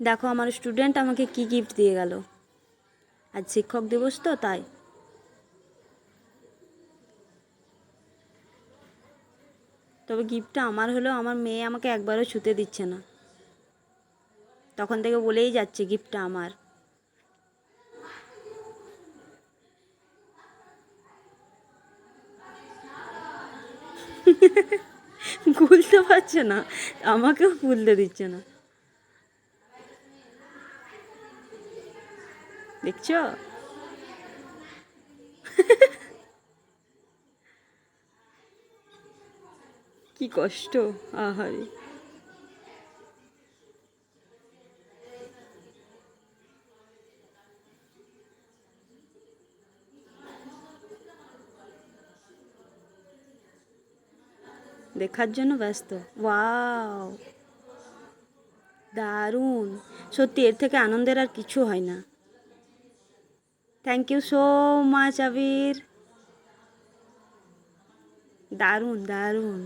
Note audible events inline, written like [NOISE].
দেখো, আমার স্টুডেন্ট আমাকে কি গিফট দিয়ে গেল। আজ শিক্ষক দিবস তো, তাই। তবে গিফটটা আমার হলেও আমার মেয়ে আমাকে একবারও ছুতে দিচ্ছে না। তখন থেকে বলেই যাচ্ছে গিফটটা আমার। [LAUGHS] খুলতে পারছে না, আমাকেও খুলতে দিচ্ছে না। দেখছ? [LAUGHS] কি কষ্ট, আহারে। দেখার জন্য ব্যস্ত। ওয়াও। দারুণ। সত্যি, এর থেকে আনন্দের আর কিছু হয় না। Thank you so much Abir দারুণ দারুণ